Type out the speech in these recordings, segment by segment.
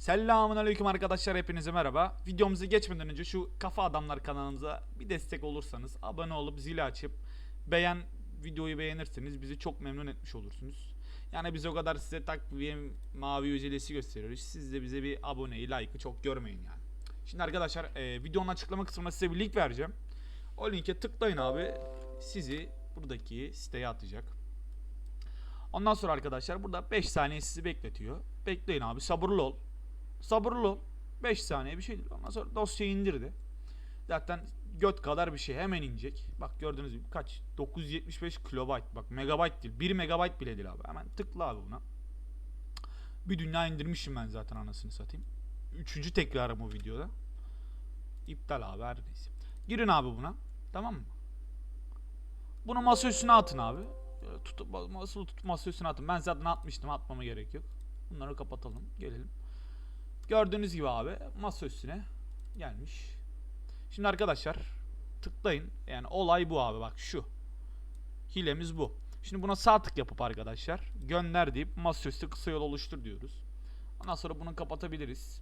Selamun aleyküm arkadaşlar hepinize merhaba. Videomuza geçmeden önce şu Kafa Adamlar kanalımıza bir destek olursanız abone olup zili açıp beğen videoyu beğenirseniz bizi çok memnun etmiş olursunuz. Yani biz o kadar size takviye mavi özelesi gösteriyoruz. Siz de bize bir aboneyi, like'ı çok görmeyin yani. Şimdi arkadaşlar e, videonun açıklama kısmına size bir link vereceğim. O linke tıklayın abi. Sizi buradaki siteye atacak. Ondan sonra arkadaşlar burada 5 saniye sizi bekletiyor. Bekleyin abi sabırlı ol. Sabırlı ol. 5 saniye bir şey değil. Ondan sonra dosyayı indirdi. Zaten göt kadar bir şey hemen inecek. Bak gördüğünüz gibi kaç? 975 kilobayt. Bak megabayt değil. 1 megabayt bile değil abi. Hemen tıkla abi buna. Bir dünya indirmişim ben zaten anasını satayım. Üçüncü tekrarım bu videoda. İptal abi her neyse. Girin abi buna. Tamam mı? Bunu masa üstüne atın abi. Tutup, masası tutup masa üstüne atın. Ben zaten atmıştım. Atmama gerek yok. Bunları kapatalım. Gelelim. Gördüğünüz gibi abi masa üstüne gelmiş. Şimdi arkadaşlar tıklayın. Yani olay bu abi bak şu. Hilemiz bu. Şimdi buna sağ tık yapıp arkadaşlar gönder deyip masaüstü kısa yol oluştur diyoruz. Ondan sonra bunu kapatabiliriz.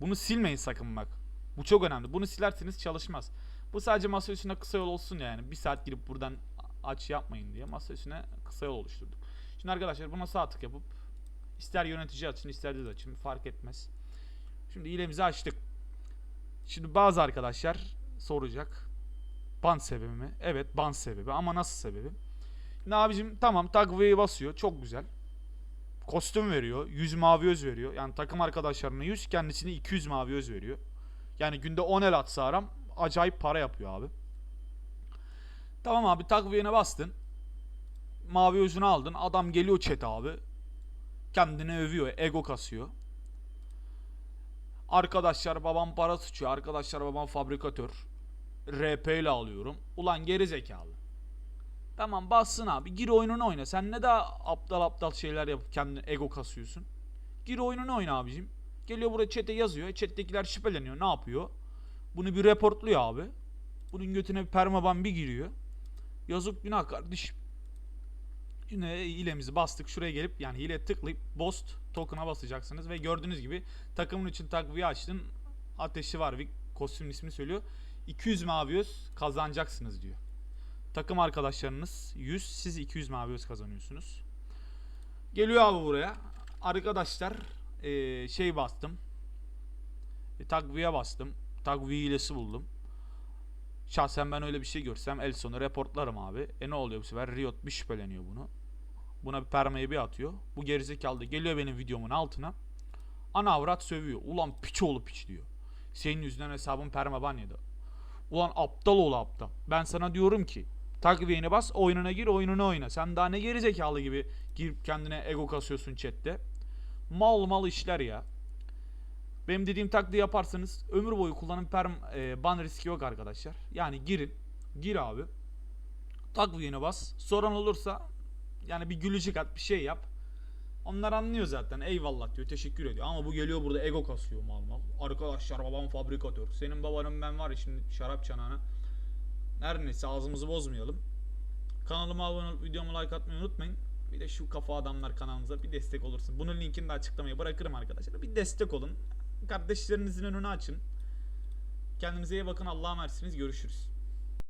Bunu silmeyin sakın bak. Bu çok önemli. Bunu silerseniz çalışmaz. Bu sadece masa üstüne kısa yol olsun yani. Bir saat girip buradan aç yapmayın diye masa üstüne kısa yol oluşturduk. Şimdi arkadaşlar buna sağ tık yapıp ister yönetici açın ister düz açın fark etmez. Şimdi hilemizi açtık. Şimdi bazı arkadaşlar soracak. Ban sebebi mi? Evet ban sebebi ama nasıl sebebi? Şimdi abicim tamam takviyeyi basıyor çok güzel. Kostüm veriyor. 100 mavi öz veriyor. Yani takım arkadaşlarına 100 kendisine 200 mavi öz veriyor. Yani günde 10 el atsa aram acayip para yapıyor abi. Tamam abi takviyene bastın. Mavi özünü aldın. Adam geliyor chat abi. Kendini övüyor. Ego kasıyor. Arkadaşlar babam para sıçıyor. Arkadaşlar babam fabrikatör. RP ile alıyorum. Ulan geri zekalı. Tamam bassın abi. Gir oyununu oyna. Sen ne daha aptal aptal şeyler yapıp kendine ego kasıyorsun. Gir oyununu oyna abicim. Geliyor buraya chat'e yazıyor. E, Chat'tekiler şüpheleniyor. Ne yapıyor? Bunu bir reportluyor abi. Bunun götüne bir permaban bir giriyor. Yazık günah kardeşim. Hilemizi bastık. Şuraya gelip yani hile tıklayıp Bost token'a basacaksınız ve gördüğünüz gibi takımın için takviye açtın. Ateşi var. Bir kostümün ismini söylüyor. 200 mavi öz kazanacaksınız diyor. Takım arkadaşlarınız 100, siz 200 mavi öz kazanıyorsunuz. Geliyor abi buraya. Arkadaşlar eee, şey bastım. E, takviye bastım. Takviye hilesi buldum. Şahsen ben öyle bir şey görsem el sonu reportlarım abi. E ne oluyor bu sefer? Riot bir şüpheleniyor bunu. Buna bir permayı bir atıyor. Bu gerizekalı da geliyor benim videomun altına. Ana avrat sövüyor. Ulan piç oğlu piç diyor. Senin yüzünden hesabın permaban yedi. Ulan aptal oğlu aptal. Ben sana diyorum ki takviyeni bas oyununa gir oyununu oyna. Sen daha ne gerizekalı gibi girip kendine ego kasıyorsun chatte. Mal mal işler ya. Benim dediğim taktiği yaparsanız ömür boyu kullanım perm e, ban riski yok arkadaşlar. Yani girin. Gir abi. Takviyeni bas. Soran olursa yani bir gülücük at bir şey yap. Onlar anlıyor zaten. Eyvallah diyor. Teşekkür ediyor. Ama bu geliyor burada ego kasıyor mal mal. Arkadaşlar babam fabrikatör. Senin babanın ben var ya şimdi şarap çanağına. Her neyse ağzımızı bozmayalım. Kanalıma abone olup videomu like atmayı unutmayın. Bir de şu kafa adamlar kanalımıza bir destek olursun. Bunun linkini de açıklamaya bırakırım arkadaşlar. Bir destek olun. Kardeşlerinizin önünü açın. Kendinize iyi bakın. Allah'a emanetsiniz. Görüşürüz.